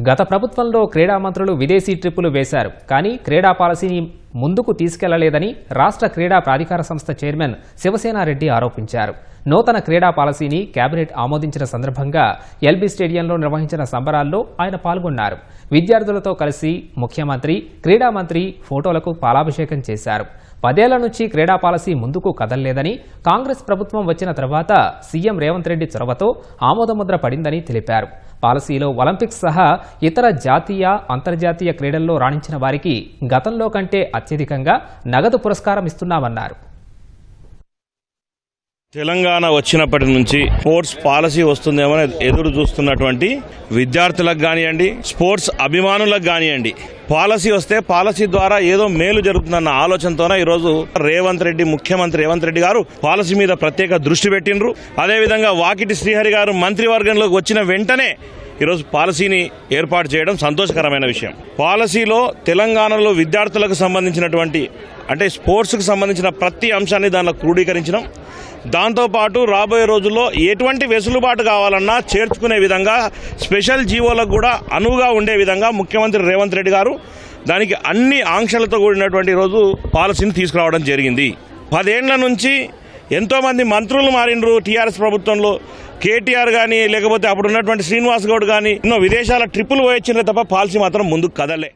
గత ప్రభుత్వంలో క్రీడా మంత్రులు విదేశీ ట్రిప్పులు వేశారు. కానీ క్రీడా పాలసీని ముందుకు తీసుకెళ్ళలేదని రాష్ట్ర క్రీడా ప్రాధికార సంస్థ చైర్మన్ శివసేనారెడ్డి ఆరోపించారు. నూతన క్రీడా పాలసీని కేబినెట్ ఆమోదించిన సందర్భంగా ఎల్బీ స్టేడియంలో నిర్వహించిన సంబరాల్లో ఆయన పాల్గొన్నారు. విద్యార్థులతో కలిసి ముఖ్యమంత్రి క్రీడా మంత్రి ఫోటోలకు పాలాభిషేకం చేశారు. పదేళ్ళ నుంచి క్రీడా పాలసీ ముందుకు కదల్లేదని కాంగ్రెస్ ప్రభుత్వం వచ్చిన తర్వాత సీఎం రేవంత్ రెడ్డి చొరవతో ఆమోదముద్ర పడిందని తెలిపారు. పాలసీలో ఒలింపిక్స్ సహా ఇతర జాతీయ అంతర్జాతీయ క్రీడల్లో రాణించిన వారికి గతంలో కంటే అత్యధికంగా నగదు పురస్కారం ఇస్తున్నామన్నారు. తెలంగాణ వచ్చినప్పటి నుంచి స్పోర్ట్స్ పాలసీ వస్తుందేమో అని ఎదురు చూస్తున్నటువంటి విద్యార్థులకు కానివ్వండి స్పోర్ట్స్ అభిమానులకు కానివ్వండి పాలసీ వస్తే పాలసీ ద్వారా ఏదో మేలు జరుగుతుందన్న ఆలోచనతోనే ఈరోజు రేవంత్ రెడ్డి ముఖ్యమంత్రి రేవంత్ రెడ్డి గారు పాలసీ మీద ప్రత్యేక దృష్టి పెట్టినరు అదేవిధంగా వాకిటి శ్రీహరి గారు మంత్రివర్గంలోకి వచ్చిన వెంటనే ఈరోజు పాలసీని ఏర్పాటు చేయడం సంతోషకరమైన విషయం. పాలసీలో తెలంగాణలో విద్యార్థులకు సంబంధించినటువంటి అంటే స్పోర్ట్స్కి సంబంధించిన ప్రతి అంశాన్ని దానిలో క్రోడీకరించడం దాంతోపాటు రాబోయే రోజుల్లో ఎటువంటి వెసులుబాటు కావాలన్నా చేర్చుకునే విధంగా స్పెషల్ జీవోలకు కూడా అనువుగా ఉండే విధంగా ముఖ్యమంత్రి రేవంత్ రెడ్డి గారు దానికి అన్ని ఆంక్షలతో కూడినటువంటి రోజు పాలసీని తీసుకురావడం జరిగింది. పదేండ్ల నుంచి ఎంతోమంది మంత్రులు మారినరు టీఆర్ఎస్ ప్రభుత్వంలో. కేటీఆర్ కానీ లేకపోతే అప్పుడు ఉన్నటువంటి శ్రీనివాస్ గౌడ్ కానీ ఎన్నో విదేశాల ట్రిప్పులు పోయొచ్చినారు తప్ప పాలసీ మాత్రం ముందుకు కదలే